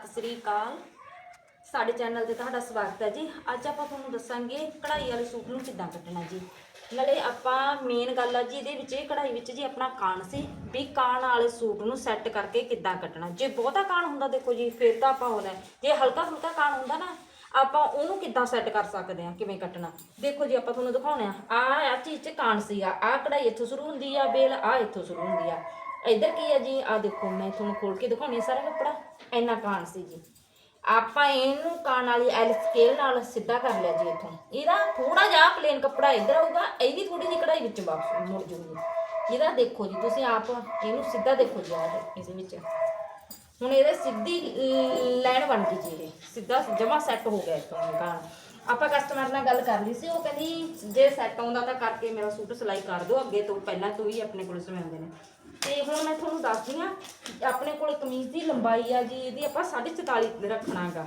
ਸਤਿ ਸ੍ਰੀ ਅਕਾਲ। ਸਾਡੇ ਚੈਨਲ ਤੇ ਤੁਹਾਡਾ ਸਵਾਗਤ ਹੈ ਜੀ। ਅੱਜ ਆਪਾਂ ਤੁਹਾਨੂੰ ਦੱਸਾਂਗੇ ਕਢਾਈ ਵਾਲੇ ਸੂਟ ਨੂੰ ਕਿੱਦਾਂ ਕੱਟਣਾ ਜੀ। ਨਾਲੇ ਆਪਾਂ ਮੇਨ ਗੱਲ ਆ ਜੀ, ਇਹਦੇ ਵਿੱਚ ਇਹ ਕਢਾਈ ਵਿੱਚ ਜੀ ਆਪਣਾ ਕਾਣ ਸੀ, ਵੀ ਕਾਣ ਵਾਲੇ ਸੂਟ ਨੂੰ ਸੈੱਟ ਕਰਕੇ ਕਿੱਦਾਂ ਕੱਟਣਾ। ਜੇ ਬਹੁਤਾ ਕਾਣ ਹੁੰਦਾ, ਦੇਖੋ ਜੀ, ਫਿਰ ਤਾਂ ਆਪਾਂ ਹੋਣਾ ਜੇ ਹਲਕਾ ਫੁਲਕਾ ਕਾਣ ਹੁੰਦਾ ਨਾ, ਆਪਾਂ ਉਹਨੂੰ ਕਿੱਦਾਂ ਸੈੱਟ ਕਰ ਸਕਦੇ ਆ ਕਿਵੇਂ ਕੱਟਣਾ। ਦੇਖੋ ਜੀ, ਆਪਾਂ ਤੁਹਾਨੂੰ ਦਿਖਾਉਣੇ ਆ। ਆ ਆ ਚੀਜ਼ ਚ ਕਾਣ ਸੀ ਆ ਆ ਕਢਾਈ ਇੱਥੋਂ ਸ਼ੁਰੂ ਹੁੰਦੀ ਆ ਬੇਲ ਆ ਇੱਥੋਂ ਸ਼ੁਰੂ ਹੁੰਦੀ ਆ। ਇੱਧਰ ਕੀ ਆ ਜੀ? ਆ ਦੇਖੋ, ਮੈਂ ਤੁਹਾਨੂੰ ਖੋਲ ਕੇ ਦਿਖਾਉਣੀ ਆ ਸਾਰਾ ਕੱਪੜਾ। ਇੰਨਾ ਕਾਣ ਸੀ ਜੀ। ਆਪਾਂ ਇਹਨੂੰ ਕਾਣ ਵਾਲੀ ਐਲ ਸਕੇਲ ਨਾਲ ਸਿੱਧਾ ਕਰ ਲਿਆ ਜੀ ਇੱਥੋਂ। ਇਹਦਾ ਥੋੜਾ ਜਿਹਾ ਪਲੇਨ ਕੱਪੜਾ ਇੱਧਰ ਆਊਗਾ ਇਹਦੀ ਥੋੜੀ ਜਿਹੀ ਕਢਾਈ ਵਿੱਚ ਵਾਪਸ ਮੁੜ ਜੂਗੀ ਇਹਦਾ ਦੇਖੋ ਜੀ, ਤੁਸੀਂ ਆਪ ਇਹਨੂੰ ਸਿੱਧਾ ਦੇਖੋ ਜੀ ਆਹ ਇਹਦੇ ਵਿੱਚ। ਹੁਣ ਇਹਦੇ ਸਿੱਧੀ ਲਾਈਨ ਬਣ ਗਈ ਜੀ ਇਹ। ਸਿੱਧਾ ਜਮਾ ਸੈੱਟ ਹੋ ਗਿਆ ਇੱਥੋਂ ਕਾਣ ਆਪਾਂ ਕਸਟਮਰ ਨਾਲ ਗੱਲ ਕਰ ਲਈ ਸੀ, ਉਹ ਕਹਿੰਦੀ, ਜੇ ਸੈੱਟ ਆਉਂਦਾ ਤਾਂ ਕਰਕੇ ਮੇਰਾ ਸੂਟ ਸਿਲਾਈ ਕਰ ਦਿਓ, ਅੱਗੇ ਤੋਂ ਪਹਿਲਾਂ ਤੋਂ ਹੀ ਆਪਣੇ ਕੋਲ ਸਵਾਉਂਦੇ ਨੇ। ਤੇ ਹੁਣ ਮੈਂ ਤੁਹਾਨੂੰ ਦੱਸਦੀ ਆ ਆਪਣੇ ਕੋਲ ਕਮੀਜ਼ ਦੀ ਲੰਬਾਈ ਆ ਜੀ, ਇਹਦੀ ਆਪਾਂ 44 ਰੱਖਣਾਗਾ।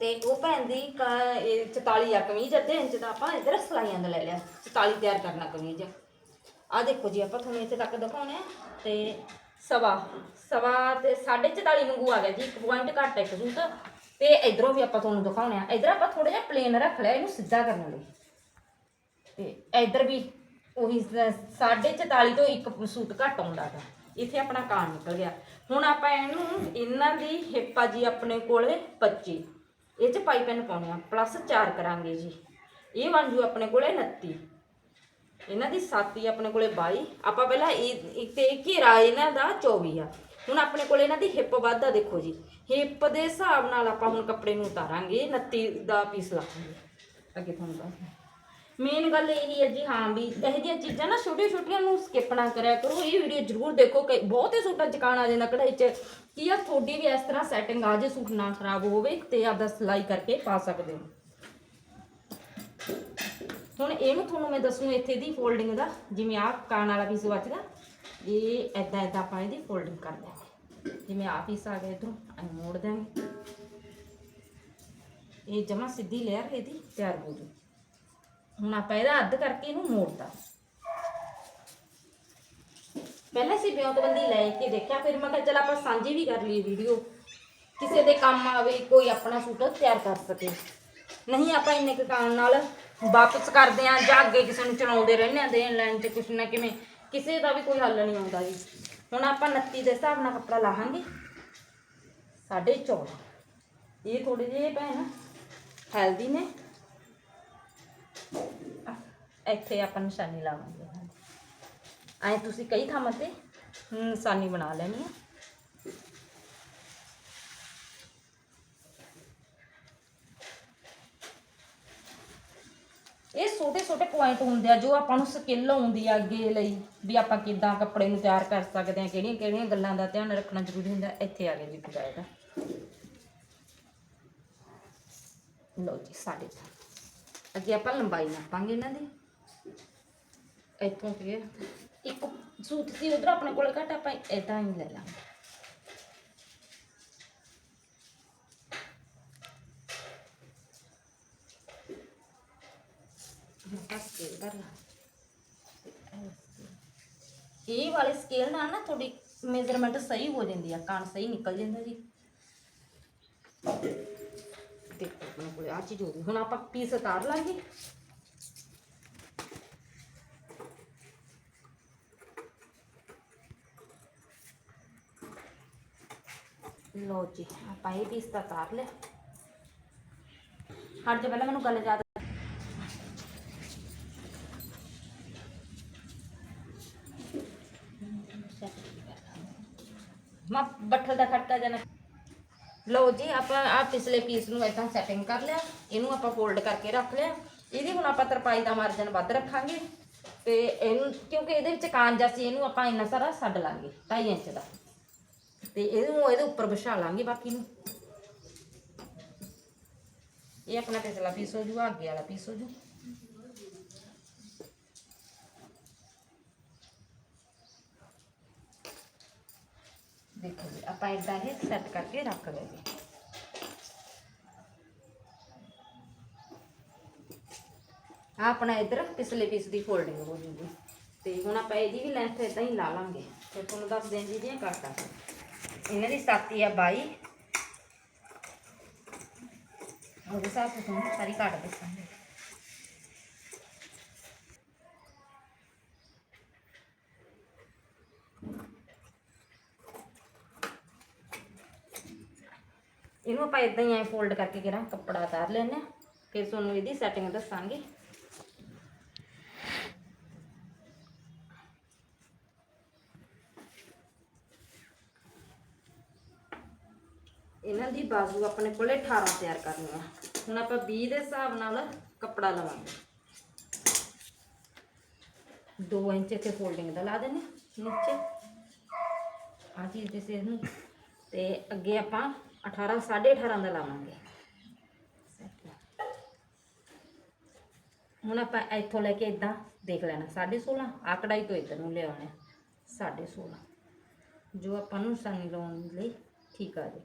ਤੇ ਉਹ ਭੈਣ ਦੀ ਕ- ਇਹ 44 ਆ ਕਮੀਜ਼ ਅੱਧੇ ਇੰਚ ਦਾ ਆਪਾਂ ਇਧਰ ਸਲਾਈਆਂ ਦਾ ਲੈ ਲਿਆ 44 ਤਿਆਰ ਕਰਨਾ ਕਮੀਜ਼ ਆ। ਦੇਖੋ ਜੀ, ਆਪਾਂ ਤੁਹਾਨੂੰ ਇੱਥੇ ਤੱਕ ਦਿਖਾਉਣੇ ਆ, ਤੇ ਸਵਾ ਸਵਾ ਤੇ 44 ਵਾਂਗੂ ਆ ਗਿਆ ਜੀ, ਇੱਕ ਪੁਆਇੰਟ ਘੱਟ, ਇੱਕ ਸੂਟ ਤੇ ਇਧਰੋਂ ਵੀ ਆਪਾਂ ਤੁਹਾਨੂੰ ਦਿਖਾਉਣੇ ਆ, ਇਧਰ ਆਪਾਂ ਥੋੜਾ ਜਿਹਾ ਪਲੇਨ ਰੱਖ ਲਿਆ, ਇਹਨੂੰ ਸਿੱਧਾ ਕਰਨ ਲਈ। ਤੇ ਇਧਰ ਵੀ ਉਹੀ 44 ਤੋਂ ਇੱਕ ਸੂਟ ਘੱਟ ਆਉਂਦਾ ਹੈ ਇੱਥੇ ਆਪਣਾ ਕਾਂ ਨਿਕਲ ਗਿਆ। ਹੁਣ ਆਪਾਂ ਇਹਨੂੰ, ਇਹਨਾਂ ਦੀ ਹਿੱਪ ਆ ਜੀ ਆਪਣੇ ਕੋਲੇ 25 ਇਹ ਚ ਪਾਈਪਿੰਨ ਪਾਉਣੇ ਆ ਪਲੱਸ 4 ਕਰਾਂਗੇ ਜੀ। ਇਹ ਬਣ ਜੂ ਆਪਣੇ ਕੋਲੇ 29 ਇਹਨਾਂ ਦੀ ਸਾਤੀ ਆਪਣੇ ਕੋਲੇ 22 ਆਪਾਂ ਪਹਿਲਾਂ ਇਹ ਇੱਕ ਤੇ ਘੇਰਾ ਇਹਨਾਂ ਦਾ 24 ਆ। ਹੁਣ ਆਪਣੇ ਕੋਲੇ ਇਹਨਾਂ ਦੀ ਹਿੱਪ ਵੱਧ ਆ ਦੇਖੋ ਜੀ। ਹਿੱਪ ਦੇ ਹਿਸਾਬ ਨਾਲ ਆਪਾਂ ਹੁਣ ਕੱਪੜੇ ਨੂੰ ਉਤਾਰਾਂਗੇ 29 ਦਾ ਪੀਸ ਲਾਵਾਂਗੇ। ਅੱਗੇ ਤੁਹਾਨੂੰ ਦੱਸਦਾ ਮੇਨ ਗੱਲ ਇਹ ਹੈ ਜੀ, ਹਾਂ ਵੀ ਇਹੋ ਜਿਹੀਆਂ ਚੀਜ਼ਾਂ ਨਾ ਛੋਟੀਆਂ ਛੋਟੀਆਂ ਨੂੰ ਸਕਿਪ ਨਾ ਕਰਿਆ ਕਰੋ। ਇਹ ਵੀਡੀਓ ਜ਼ਰੂਰ ਦੇਖੋ ਕਈ ਬਹੁਤੇ ਸੂਟਾਂ ਚ ਕਾਣ ਆ ਜਾਂਦਾ ਕਢਾਈ ਚ ਕੀ ਆ ਤੁਹਾਡੀ ਵੀ ਇਸ ਤਰ੍ਹਾਂ ਸੈਟਿੰਗ ਆ ਜੇ ਸੂਟ ਨਾ ਖਰਾਬ ਹੋਵੇ ਤੇ ਆਪਦਾ ਸਿਲਾਈ ਕਰਕੇ ਪਾ ਸਕਦੇ ਹੋ। ਹੁਣ ਇਹਨੂੰ ਤੁਹਾਨੂੰ ਮੈਂ ਦੱਸੂ ਇੱਥੇ ਦੀ ਫੋਲਡਿੰਗ ਦਾ, ਜਿਵੇਂ ਆਹ ਕਾਣ ਵਾਲਾ ਪੀਸ ਬਚਦਾ ਇਹ ਐਦਾਂ ਐਦਾਂ ਆਪਾਂ ਇਹਦੀ ਫੋਲਡਿੰਗ ਕਰ ਦਿਆਂਗੇ। ਜਿਵੇਂ ਆਹ ਪੀਸ ਆ ਗਿਆ ਇਧਰੋਂ ਐਂ ਮੋੜ ਦਿਆਂਗੇ। ਇਹ ਜਮਾ ਸਿੱਧੀ ਲੇਅਰ ਇਹਦੀ ਤਿਆਰ ਹੋ ਜੂ। ਹੁਣ ਆਪਾਂ ਇਹਦਾ ਅੱਧ ਕਰਕੇ ਇਹਨੂੰ ਮੋੜਤਾ। ਪਹਿਲਾਂ ਸੀ ਬਿਉਂਤਬੰਦੀ ਲੈ ਕੇ ਦੇਖਿਆ, ਫਿਰ ਮੈਂ ਕਿਹਾ ਚਲ ਆਪਾਂ ਸਾਂਝੀ ਵੀ ਕਰ ਲਈਏ ਵੀਡੀਓ। ਕਿਸੇ ਦੇ ਕੰਮ ਆਵੇ, ਕੋਈ ਆਪਣਾ ਸੂਟ ਤਿਆਰ ਕਰ ਸਕੇ। ਨਹੀਂ ਆਪਾਂ ਇੰਨੇ ਕੁ ਕੰਮ ਨਾਲ ਵਾਪਸ ਕਰਦੇ ਆਂ ਜਾਂ ਅੱਗੇ ਕਿਸੇ ਨੂੰ ਚਲਾਉਂਦੇ ਰਹਿੰਦੇ ਆਂ ਦੇਣ ਲੈਣ ਚ ਕੁਛ ਨਾ ਕਿਵੇਂ। ਕਿਸੇ ਦਾ ਵੀ ਕੋਈ ਹੱਲ ਨਹੀਂ ਆਉਂਦਾ ਜੀ। ਹੁਣ ਆਪਾਂ 29 ਦੇ ਹਿਸਾਬ ਨਾਲ ਕੱਪੜਾ ਲਾਹਾਂਗੇ। 14.5 ਇਹ ਥੋੜੇ ਜਿਹੇ ਭੈਣ ਹੈਲਦੀ ਨੇ। ਇੱਥੇ ਆਪਾਂ ਨਿਸ਼ਾਨੀ ਲਾਵਾਂਗੇ। ਐ ਤੁਸੀਂ ਕਈ ਥਾਵਾਂ ਤੇ ਨਿਸ਼ਾਨੀ ਬਣਾ ਲੈਣੀ ਆ। ਇਹ ਛੋਟੇ ਛੋਟੇ ਪੁਆਇੰਟ ਹੁੰਦੇ ਆ ਜੋ ਆਪਾਂ ਨੂੰ ਸਕਿੱਲ ਆਉਂਦੀ ਆ ਅੱਗੇ ਲਈ, ਵੀ ਆਪਾਂ ਕਿੱਦਾਂ ਕੱਪੜੇ ਨੂੰ ਤਿਆਰ ਕਰ ਸਕਦੇ ਆ ਕਿਹੜੀਆਂ ਕਿਹੜੀਆਂ ਗੱਲਾਂ ਦਾ ਧਿਆਨ ਰੱਖਣਾ ਜ਼ਰੂਰੀ ਹੁੰਦਾ, ਇੱਥੇ ਆ ਗਿਆ ਜੀ ਪੂਰਾ ਇਹਦਾ ਲਓ ਜੀ, ਸਾਡੇ ਅੱਗੇ ਆਪਾਂ ਲੰਬਾਈ ਨਾਪਾਂਗੇ ਇਹਨਾਂ ਦੀ। ਇੱਥੋਂ ਫਿਰ ਇੱਕ ਸੂਟ ਸੀ, ਉਧਰ ਆਪਣੇ ਕੋਲ ਘੱਟ ਆਪਾਂ ਇਦਾਂ ਹੀ ਲੈ ਲਾਂਗੇ। ਇਹ ਵਾਲੇ ਸਕੇਲ ਨਾਲ ਨਾ ਤੁਹਾਡੀ ਮੇਜ਼ਰਮੈਂਟ ਸਹੀ ਹੋ ਜਾਂਦੀ ਆ, ਕਾਣ ਸਹੀ ਨਿਕਲ ਜਾਂਦਾ ਜੀ। ਦੇਖੋ ਆਪਣੇ ਕੋਲੇ ਆ ਚੀਜ਼ ਹੋ ਗਈ। ਹੁਣ ਆਪਾਂ ਪੀਸ ਉਤਾਰ ਲਾਂਗੇ। ਲੋ ਜੀ, ਆਪਾਂ ਇਹ ਪੀਸ ਤਾਂ ਉਤਾਰ ਲਿਆ। ਹਟ ਜਾ, ਪਹਿਲਾਂ ਮੈਨੂੰ ਗੱਲ ਯਾਦ ਮਾ ਬੱਠਲ ਦਾ ਖੜਕਾ ਜਨਾ ਲਓ ਜੀ, ਆਪਾਂ ਆ ਪਿਛਲੇ ਪੀਸ ਨੂੰ ਇਦਾਂ ਸੈਟਿੰਗ ਕਰ ਲਿਆ, ਇਹਨੂੰ ਆਪਾਂ ਫੋਲਡ ਕਰਕੇ ਰੱਖ ਲਿਆ। ਇਹਦੀ ਹੁਣ ਆਪਾਂ ਤਰਪਾਈ ਦਾ ਮਾਰਜਨ ਵੱਧ ਰੱਖਾਂਗੇ। ਤੇ ਇਹਨੂੰ, ਕਿਉਂਕਿ ਇਹਦੇ ਵਿੱਚ ਕਾਂਜਾ ਸੀ, ਇਹਨੂੰ ਆਪਾਂ ਇੰਨਾ ਸਾਰਾ ਛੱਡ ਲਾਂਗੇ 2.5 ਇੰਚ ਦਾ। ਤੇ ਇਹਨੂੰ ਇਹਦੇ ਉੱਪਰ ਵਿਛਾ ਲਾਂਗੇ ਬਾਕੀ ਨੂੰ। ਇਹ ਆਪਣਾ ਪਿਛਲਾ ਪੀਸ ਹੋ ਜੂ ਅੱਗੇ ਵਾਲਾ ਪੀਸ ਹੋ ਜੂ। ਦੇਖੋ ਜੀ, ਆਪਾਂ ਇਦਾਂ ਇਹ ਸੈੱਟ ਕਰਕੇ ਰੱਖ ਲਏ ਜੀ ਆਪਣਾ ਇਧਰ, ਪਿਛਲੇ ਪੀਸ ਦੀ ਫੋਲਡਿੰਗ ਹੋ ਜੂਗੀ ਤੇ ਹੁਣ ਆਪਾਂ ਇਹਦੀ ਵੀ ਲੈਂਥ ਇਦਾਂ ਹੀ ਲਾ ਲਾਂਗੇ। ਤੇ ਤੁਹਾਨੂੰ ਦੱਸ ਦਿਆਂ ਜੀ ਦੀਆਂ ਕਾਟਾਂ। ਇਹਨਾਂ ਦੀ ਸਾਤੀ ਆ 22 ਉਹਦੇ ਹਿਸਾਬ ਤੋਂ ਤੁਹਾਨੂੰ ਸਾਰੀ ਕੱਟ ਦੱਸਾਂਗੇ। ਇਹਨੂੰ ਆਪਾਂ ਇਦਾਂ ਹੀ ਐ ਫੋਲਡ ਕਰਕੇ ਕਿਹੜਾ ਕੱਪੜਾ ਉਤਾਰ ਲੈਣੇ ਆ ਫਿਰ ਤੁਹਾਨੂੰ ਇਹਦੀ ਸੈਟਿੰਗ ਦੱਸਾਂਗੇ। ਇਹਨਾਂ ਦੀ ਬਾਜ਼ੂ ਆਪਣੇ ਕੋਲੇ 18 ਤਿਆਰ ਕਰਨੀ ਆ। ਹੁਣ ਆਪਾਂ 20 ਦੇ ਹਿਸਾਬ ਨਾਲ ਕੱਪੜਾ ਲਵਾਂਗੇ। 2 ਇੰਚ ਇੱਥੇ ਫੋਲਡਿੰਗ ਦਾ ਲਾ ਦੇਣੇ ਨੀਚੇ। ਆ ਚੀਜ਼ ਦੇ ਸਿਰ ਨੂੰ। ਤੇ ਅੱਗੇ ਆਪਾਂ 18 18.5 ਦਾ ਲਾਵਾਂਗੇ ਹੁਣ ਆਪਾਂ ਇੱਥੋਂ ਲੈ ਕੇ ਇਦਾਂ ਦੇਖ ਲੈਣਾ 16.5 ਆ ਕਢਾਈ ਤੋਂ ਇੱਧਰ ਨੂੰ ਲਿਆਉਣਾ 16.5 ਜੋ ਆਪਾਂ ਨੂੰ ਸਾਨੀ ਲਾਉਣ ਲਈ ਠੀਕ ਆ ਜੀ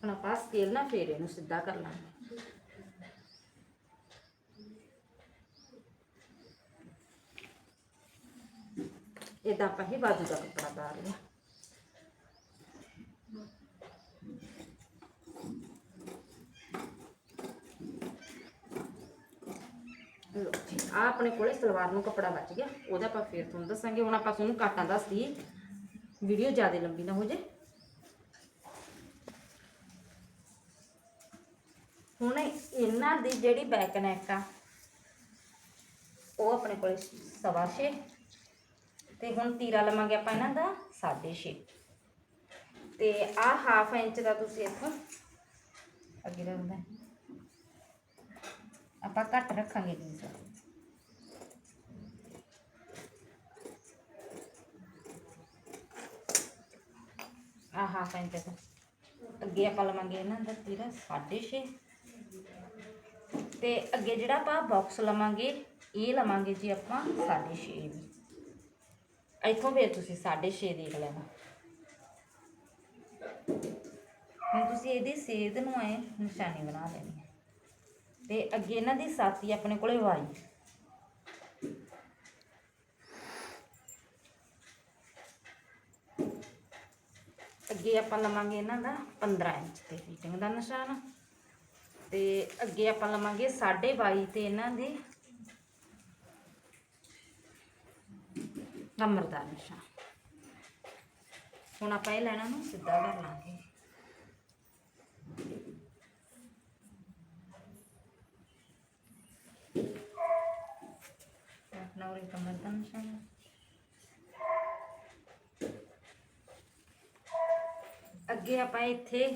ਹੁਣ ਆਪਾਂ ਸਕੇਲ ਨਾਲ ਫੇਰ ਇਹਨੂੰ ਸਿੱਧਾ ਕਰ ਲਾਂਗੇ ਇਦਾਂ ਆਪਾਂ ਹੀ ਬਾਜੂ ਦਾ ਕੱਪੜਾ ਤਾਰ ਲਿਆ ਲਓ ਜੀ ਆ ਆਪਣੇ ਕੋਲੇ ਸਲਵਾਰ ਨੂੰ ਕੱਪੜਾ ਬਚ ਗਿਆ ਉਹਦਾ ਆਪਾਂ ਫੇਰ ਤੁਹਾਨੂੰ ਦੱਸਾਂਗੇ ਹੁਣ ਆਪਾਂ ਤੁਹਾਨੂੰ ਕਾਟਾਂ ਦੱਸਦੀ ਵੀਡੀਓ ਜ਼ਿਆਦਾ ਲੰਬੀ ਨਾ ਹੋ ਜੇ ਹੁਣ ਇਹਨਾਂ ਦੀ ਜਿਹੜੀ ਬੈਕ ਨੈਕ ਆ ਉਹ ਆਪਣੇ ਕੋਲ ਸਵਾ ਛੇ ਤੇ ਹੁਣ ਤੀਰਾ ਲਵਾਂਗੇ ਆਪਾਂ ਇਹਨਾਂ ਦਾ 6.5 ਤੇ ਆ ਹਾਫ ਇੰਚ ਦਾ ਤੁਸੀਂ ਇੱਥੋਂ ਅੱਗੇ ਦਾ ਹੁੰਦਾ। ਆਪਾਂ ਘੱਟ ਰੱਖਾਂਗੇ ਜੀ ਸਰ ਆ ਹਾਫ ਇੰਚ ਦਾ। ਅੱਗੇ ਆਪਾਂ ਲਵਾਂਗੇ ਇਹਨਾਂ ਦਾ ਤੀਰਾ 6.5 ਤੇ ਅੱਗੇ ਜਿਹੜਾ ਆਪਾਂ ਬਾਕਸ ਲਵਾਂਗੇ, ਇਹ ਲਵਾਂਗੇ ਜੀ ਆਪਾਂ 6.5 ਵੀ ਇੱਥੋਂ ਫਿਰ ਤੁਸੀਂ 6.5 ਦੇਖ ਲੈਣਾ। ਹੁਣ ਤੁਸੀਂ ਇਹਦੀ ਸੇਧ ਨੂੰ ਐ ਨਿਸ਼ਾਨੀ ਬਣਾ ਲੈਣੀ ਹੈ। ਤੇ ਅੱਗੇ ਇਹਨਾਂ ਦੀ ਸਾਥੀ ਆਪਣੇ ਕੋਲੇ ਵਾਈ। ਅੱਗੇ ਆਪਾਂ ਲਵਾਂਗੇ ਇਹਨਾਂ ਦਾ 15 ਇੰਚ ਤੇ ਫਿਟਿੰਗ ਦਾ ਨਿਸ਼ਾਨ। ਤੇ ਅੱਗੇ ਆਪਾਂ ਲਵਾਂਗੇ 22.5 ਤੇ ਇਹਨਾਂ ਦੀ ਕਮਰ ਦਾ ਨਿਸ਼ਾਨ ਹੁਣ ਆਪਾਂ ਇਹ ਲੈਣਾ ਨੂੰ ਸਿੱਧਾ ਕਰ ਲਾਂਗੇ ਆਪਣਾ ਉਰੇ ਕਮਰ ਦਾ ਨਿਸ਼ਾਨ ਅੱਗੇ ਆਪਾਂ ਇੱਥੇ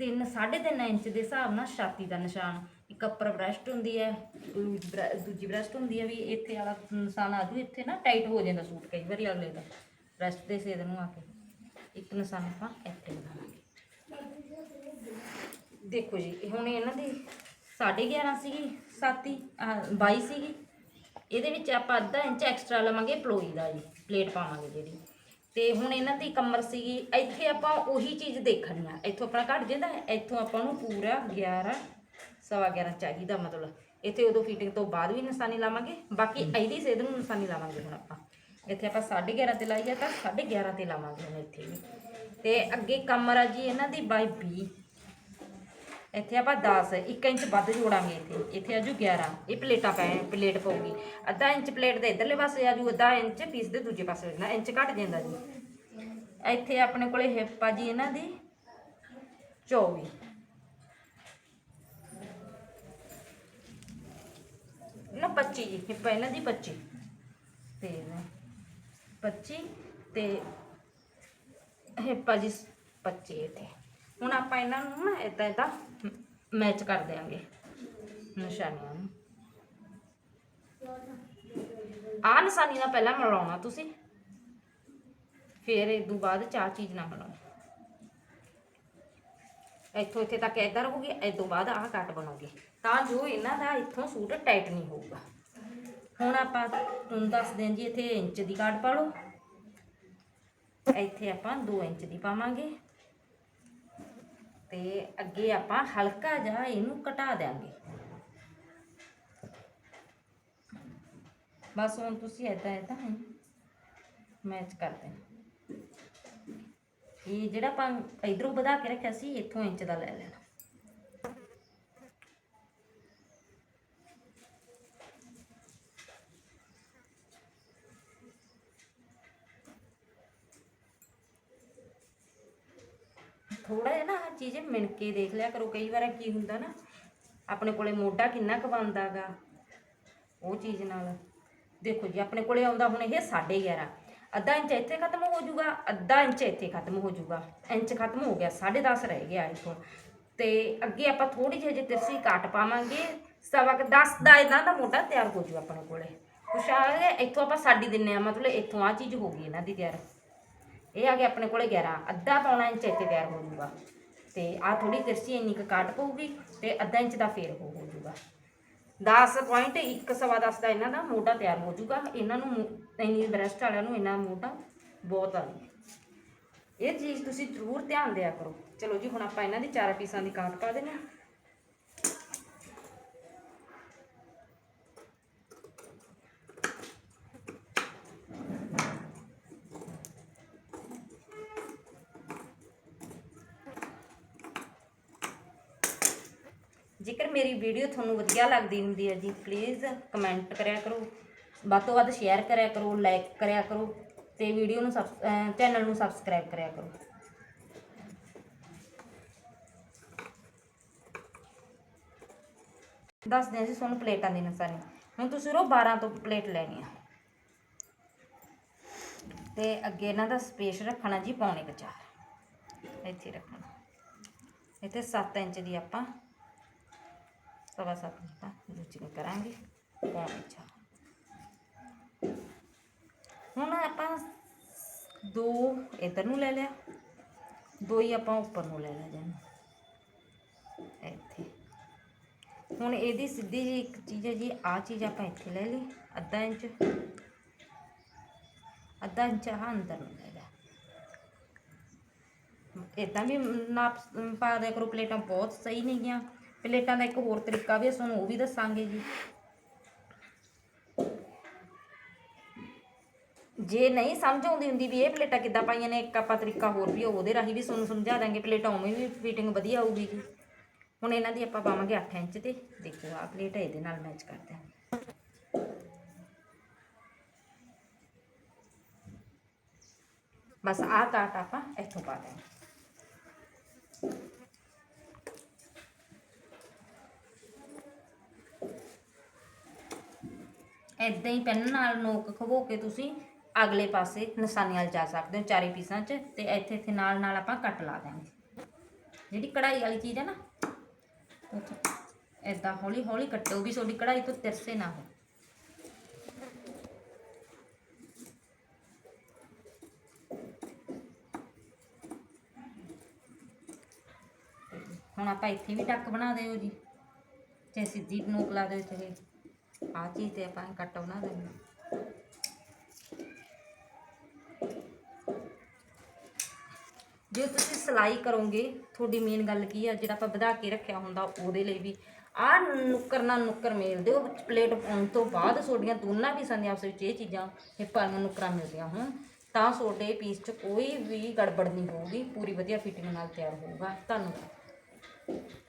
3 3.5 ਇੰਚ ਦੇ ਹਿਸਾਬ ਨਾਲ ਛਾਤੀ ਦਾ ਨਿਸ਼ਾਨ ਇੱਕ ਅੱਪਰ ਬ੍ਰੈਸਟ ਹੁੰਦੀ ਹੈ, ਦੂਜੀ ਬ੍ਰੈ- ਬ੍ਰੈਸਟ ਹੁੰਦੀ ਹੈ ਵੀ ਇੱਥੇ ਵਾਲਾ ਨਿਸ਼ਾਨ ਆ ਜੂ ਇੱਥੇ ਨਾ ਟਾਈਟ ਹੋ ਜਾਂਦਾ ਸੂਟ ਕਈ ਵਾਰੀ ਅਗਲੇ ਦਾ, ਬ੍ਰੈਸਟ ਦੇ ਸੇਧ ਨੂੰ ਆ ਕੇ। ਇੱਕ ਨਿਸ਼ਾਨ ਆਪਾਂ ਇੱਥੇ ਲਗਾਵਾਂਗੇ ਦੇਖੋ ਜੀ ਹੁਣ ਇਹਨਾਂ ਦੀ 11.5 ਸੀਗੀ, ਸਾਤੀ, ਆਹ 22 ਸੀਗੀ। ਇਹਦੇ ਵਿੱਚ ਆਪਾਂ ਅੱਧਾ ਇੰਚ ਐਕਸਟਰਾ ਲਵਾਂਗੇ ਪਲੋਈ ਦਾ ਜੀ ਪਲੇਟ ਪਾਵਾਂਗੇ ਜਿਹੜੀ। ਤੇ ਹੁਣ ਇਹਨਾਂ ਦੀ ਕਮਰ ਸੀਗੀ, ਇੱਥੇ ਆਪਾਂ ਉਹੀ ਚੀਜ਼ ਦੇਖਣੀ ਆ। ਇੱਥੋਂ ਆਪਣਾ ਘਟ ਜਾਂਦਾ, ਇੱਥੋਂ ਆਪਾਂ ਨੂੰ ਪੂਰਾ 11 ਸਵਾ 11 ਚਾਹੀਦਾ ਮਤਲਬ। ਇੱਥੇ ਉਦੋਂ ਫਿਟਿੰਗ ਤੋਂ ਬਾਅਦ ਵੀ ਨਿਸ਼ਾਨੀ ਲਾਵਾਂਗੇ ਬਾਕੀ ਇਹਦੀ ਸੇਧ ਨੂੰ ਨਿਸ਼ਾਨੀ ਲਾਵਾਂਗੇ ਹੁਣ ਆਪਾਂ। ਇੱਥੇ ਆਪਾਂ 11.5 ਤੇ ਲਾਈ ਆ ਤਾਂ 11.5 ਤੇ ਲਾਵਾਂਗੇ ਹੁਣ ਇੱਥੇ ਵੀ। ਤੇ ਅੱਗੇ ਕਮਰ ਆ ਜੀ ਇਹਨਾਂ ਦੀ ਬਾਈ 20 ਇੱਥੇ ਆਪਾਂ 10 1 ਇੰਚ ਵੱਧ ਜੋੜਾਂਗੇ ਇੱਥੇ। ਇੱਥੇ ਆਜੂ 11 ਇਹ ਪਲੇਟਾਂ ਪੈ ਪਲੇਟ ਪਊਗੀ। ਅੱਧਾ ਇੰਚ ਪਲੇਟ ਦੇ ਇਧਰਲੇ ਪਾਸੇ ਆਜੂ ਅੱਧਾ ਇੰਚ ਪੀਸ ਦੇ ਦੂਜੇ ਪਾਸੇ ਜਾਂਦਾ। ਇੰਚ ਘਟ ਜਾਂਦਾ ਜੀ। ਇੱਥੇ ਆਪਣੇ ਕੋਲੇ ਹਿੱਪ ਆ ਜੀ ਇਹਨਾਂ ਦੀ 24 ਨਾ 25 ਜੀ ਹਿੱਪ ਇਹਨਾਂ ਦੀ 25 ਤੇ 25 ਤੇ ਹਿੱਪਾ ਜੀ 25 ਇੱਥੇ ਹੁਣ ਆਪਾਂ ਇਹਨਾਂ ਨੂੰ ਨਾ ਇਦਾਂ ਇਦਾਂ ਮੈਚ ਕਰ ਦਿਆਂਗੇ। ਨਿਸ਼ਾਨੀਆਂ ਨੂੰ। ਆ ਨਿਸ਼ਾਨੀ ਨਾਲ ਪਹਿਲਾਂ ਮਿਲਾਉਣਾ ਤੁਸੀਂ। ਫਿਰ ਇਹ ਤੋਂ ਬਾਅਦ ਚਾਹ ਚੀਜ਼ ਨਾਲ ਮਿਲਾਉਣਾ ਇੱਥੋਂ ਇੱਥੇ ਤੱਕ ਇੱਧਰ ਰਹੂਗੀ ਇਸ ਤੋਂ ਬਾਅਦ ਆਹ ਕੱਟ ਬਣੂਗੀ। ਤਾਂ ਜੋ ਇਹਨਾਂ ਦਾ ਇੱਥੋਂ ਸੂਟ ਟਾਈਟ ਨਹੀਂ ਹੋਊਗਾ। ਹੁਣ ਆਪਾਂ ਤੁਹਾਨੂੰ ਦੱਸਦੇ ਹਾਂ ਜੀ, ਇੱਥੇ ਇੰਚ ਦੀ ਕਾਟ ਪਾ ਲਓ। ਇੱਥੇ ਆਪਾਂ 2 ਇੰਚ ਦੀ ਪਾਵਾਂਗੇ। ਤੇ ਅੱਗੇ ਆਪਾਂ ਹਲਕਾ ਜਿਹਾ ਇਹਨੂੰ ਘਟਾ ਦਿਆਂਗੇ। ਬਸ ਹੁਣ ਤੁਸੀਂ ਇਦਾਂ ਇਦਾਂ ਮੈਚ ਕਰ ਦੇਣਾ। ਇਹ ਜਿਹੜਾ ਆਪਾਂ ਇਧਰੋਂ ਵਧਾ ਕੇ ਰੱਖਿਆ ਸੀ, ਇੱਥੋਂ ਇੰਚ ਦਾ ਲੈ ਲੈਣਾ ਥੋੜਾ ਜਿਹਾ ਨਾ ਆਹ ਚੀਜ਼ ਮਿਣ ਕੇ ਦੇਖ ਲਿਆ ਕਰੋ, ਕਈ ਵਾਰ ਕੀ ਹੁੰਦਾ ਨਾ, ਆਪਣੇ ਕੋਲੇ ਮੋਢਾ ਕਿੰਨਾ ਕੁ ਬਣਦਾਗਾ ਉਹ ਚੀਜ਼ ਨਾਲ। ਦੇਖੋ ਜੀ, ਆਪਣੇ ਕੋਲੇ ਆਉਂਦਾ ਹੁਣ ਇਹ 11.5 ਅੱਧਾ ਇੰਚ ਇੱਥੇ ਖਤਮ ਹੋ ਜਾਊਗਾ, ਅੱਧਾ ਇੰਚ ਇੱਥੇ ਖਤਮ ਹੋ ਜਾਊਗਾ। ਇੰਚ ਖਤਮ ਹੋ ਗਿਆ 10.5 ਰਹਿ ਗਿਆ ਇਥੋਂ। ਤੇ ਅੱਗੇ ਆਪਾਂ ਥੋੜੀ ਜਿਹੀ ਜੇ ਤਿਰਸੀ ਕਾਟ ਪਾਵਾਂਗੇ, ਸਵਾ ਕੁ 10 ਦਾ ਇਹਨਾਂ ਦਾ ਮੋਢਾ ਤਿਆਰ ਹੋ ਜੂ ਆਪਣੇ ਕੋਲੇ। ਕੁਛ ਆ ਗਿਆ ਇੱਥੋਂ ਆਪਾਂ ਸਾਡੀ ਦਿੰਨੇ ਆ, ਮਤਲਬ ਇੱਥੋਂ ਆ ਚੀਜ਼ ਹੋ ਗਈ ਇਹਨਾਂ ਦੀ ਤਿਆਰ। ਇਹ ਆ ਗਿਆ ਆਪਣੇ ਕੋਲੇ 11 ਅੱਧਾ ਪੌਣਾ ਇੰਚ ਇੱਥੇ ਤਿਆਰ ਹੋ ਜਾਊਗਾ। ਤੇ ਆ ਥੋੜੀ ਤਿਰਛੀ ਇੰਨੀ ਕੁ ਕਾਟ ਪਊਗੀ ਤੇ ਅੱਧਾ ਇੰਚ ਦਾ ਫੇਰ ਹੋ ਹੋ ਜਾਊਗਾ। 10 ਪੁਆਇੰਟ 1 ਸਵਾ 10 ਦਾ ਇਹਨਾਂ ਦਾ ਮੋਢਾ ਤਿਆਰ ਹੋ ਜਾਊਗਾ। ਇਹਨਾਂ ਨੂੰ ਮੋ- ਇੰਨੀ ਬ੍ਰੈਸਟ ਵਾਲਿਆਂ ਨੂੰ ਇਹਨਾਂ ਮੋਢਾ ਬਹੁਤ ਆ ਇਹ ਚੀਜ਼ ਤੁਸੀਂ ਜ਼ਰੂਰ ਧਿਆਨ ਦਿਆ ਕਰੋ। ਚਲੋ ਜੀ, ਹੁਣ ਆਪਾਂ ਇਹਨਾਂ ਦੀ ਚਾਰ ਪੀਸਾਂ ਦੀ ਕਾਟ ਪਾ ਦਿੰਦੇ ਜੇਕਰ ਮੇਰੀ ਵੀਡੀਓ ਤੁਹਾਨੂੰ ਵਧੀਆ ਲੱਗਦੀ ਹੁੰਦੀ ਹੈ ਜੀ ਪਲੀਜ਼ ਕਮੈਂਟ ਕਰਿਆ ਕਰੋ। ਵੱਧ ਤੋਂ ਵੱਧ ਸ਼ੇਅਰ ਕਰਿਆ ਕਰੋ ਲਾਈਕ ਕਰਿਆ ਕਰੋ ਤੇ ਵੀਡੀਓ ਨੂੰ ਚੈਨਲ ਨੂੰ ਸਬਸਕ੍ਰਾਈਬ ਕਰਿਆ ਕਰੋ। ਦੱਸਦੇ ਹਾਂ ਜੀ ਤੁਹਾਨੂੰ ਪਲੇਟਾਂ ਦੀ ਨਿਸ਼ਾਨੀ ਹੁਣ ਤੁਸੀਂ ਰੋ 12 ਤੋਂ ਪਲੇਟ ਲੈਣੀ ਆ ਤੇ ਅੱਗੇ ਇਹਨਾਂ ਦਾ ਸਪੇਸ ਰੱਖਣਾ ਜੀ ਪੌਣੇ ਕੁ ਚਾਰ। ਇੱਥੇ ਰੱਖਣਾ। ਇੱਥੇ 7 ਇੰਚ ਦੀ ਆਪਾਂ ਸਵਾ ਸੱਤ ਇੰਚਾਂ ਦੂਜੀ ਨੂੰ ਕਰਾਂਗੇ ਪੌਣੇ ਚਾਰ ਹੁਣ ਆਪਾਂ ਦੋ ਇਧਰ ਨੂੰ ਲੈ ਲਿਆ ਦੋ ਹੀ ਆਪਾਂ ਉੱਪਰ ਨੂੰ ਲੈ ਲਿਆ ਜਾਨੂੰ ਇੱਥੇ ਹੁਣ ਇਹਦੀ ਸਿੱਧੀ ਜੀ ਇੱਕ ਚੀਜ਼ ਹੈ ਜੀ ਆ ਚੀਜ਼ ਆਪਾਂ ਇੱਥੇ ਲੈ ਲਈ ਅੱਧਾ ਇੰਚ ਅੱਧਾ ਇੰਚ ਆਹ ਅੰਦਰ ਨੂੰ ਲੈ ਲਿਆ ਇਦਾਂ ਵੀ ਨਾਪ ਪਾ ਦਿਆ ਕਰੋ ਪਲੇਟਾਂ ਬਹੁਤ ਸਹੀ ਨੇਗੀਆਂ ਪਲੇਟਾਂ ਦਾ ਇੱਕ ਹੋਰ ਤਰੀਕਾ ਵੀ ਹੈ, ਤੁਹਾਨੂੰ ਉਹ ਵੀ ਦੱਸਾਂਗੇ ਜੀ। ਜੇ ਨਹੀਂ ਸਮਝ ਆਉਂਦੀ ਹੁੰਦੀ ਵੀ ਇਹ ਪਲੇਟਾਂ ਕਿੱਦਾਂ ਪਾਈਆਂ ਨੇ ਇੱਕ ਆਪਾਂ ਤਰੀਕਾ ਹੋਰ ਵੀ ਉਹਦੇ ਰਾਹੀਂ ਵੀ ਤੁਹਾਨੂੰ ਸਮਝਾ ਦਾਂਗੇ ਪਲੇਟਾਂ ਉਵੇਂ ਵੀ ਫਿਟਿੰਗ ਵਧੀਆ ਆਊਗੀ ਜੀ। ਹੁਣ ਇਹਨਾਂ ਦੀ ਆਪਾਂ ਪਾਵਾਂਗੇ 8 ਇੰਚ ਤੇ। ਦੇਖੋ ਆ ਪਲੇਟ ਇਹਦੇ ਨਾਲ ਮੈਚ ਕਰ ਦਿਆਂਗੇ ਬਸ ਆਹ ਕਾਟ ਆਪਾਂ ਇੱਥੋਂ ਪਾ ਦਾਂਗੇ ਇਦਾਂ ਹੀ ਪੈਨ ਨਾਲ ਨੋਕ ਖਵੋ ਕੇ ਤੁਸੀਂ ਅਗਲੇ ਪਾਸੇ ਨਿਸ਼ਾਨੀ ਵੱਲ ਜਾ ਸਕਦੇ ਹੋ ਚਾਰੇ ਪੀਸਾਂ 'ਚ ਤੇ ਇੱਥੇ ਇੱਥੇ ਨਾਲ ਨਾਲ ਆਪਾਂ ਕੱਟ ਲਾ ਦਾਂਗੇ ਜਿਹੜੀ ਕਢਾਈ ਵਾਲੀ ਚੀਜ਼ ਹੈ ਨਾ ਇਦਾਂ ਹੌਲੀ ਹੌਲੀ ਕੱਟੋ ਵੀ ਤੁਹਾਡੀ ਕਢਾਈ ਤੋਂ ਤਿਰਸੇ ਨਾ ਹੋ ਹੁਣ ਆਪਾਂ ਇੱਥੇ ਵੀ ਟੱਕ ਬਣਾ ਦਿਓ ਜੀ, ਚਾਹੇ ਸਿੱਧੀ ਨੋਕ ਲਾ ਦਿਓ, ਚਾਹੇ ਆਹ ਚੀਜ਼ ਤੇ ਆਪਾਂ ਕੱਟ ਬਣਾ ਦੇਣਾ ਜੇ ਤੁਸੀਂ ਸਿਲਾਈ ਕਰੋਗੇ, ਤੁਹਾਡੀ ਮੇਨ ਗੱਲ ਕੀ ਆ, ਜਿਹੜਾ ਆਪਾਂ ਵਧਾ ਕੇ ਰੱਖਿਆ ਹੁੰਦਾ ਉਹਦੇ ਲਈ ਵੀ। ਆਹ ਨੁੱਕਰ ਨਾਲ ਨੁੱਕਰ ਮੇਲ ਦਿਓ ਪਲੇਟ ਪਾਉਣ ਤੋਂ ਬਾਅਦ ਤੁਹਾਡੀਆਂ ਦੋਨਾਂ ਪੀਸਾਂ ਦੇ ਆਪਸ ਵਿੱਚ ਇਹ ਚੀਜ਼ਾਂ ਹਿੱਪਾਂ ਨੁੱਕਰਾਂ ਮਿਲਦੀਆਂ ਹੋਣ। ਤਾਂ ਤੁਹਾਡੇ ਪੀਸ 'ਚ ਕੋਈ ਵੀ ਗੜਬੜ ਨਹੀਂ ਹੋਊਗੀ, ਪੂਰੀ ਵਧੀਆ ਫਿਟਿੰਗ ਨਾਲ ਤਿਆਰ ਹੋਊਗਾ। ਧੰਨਵਾਦ।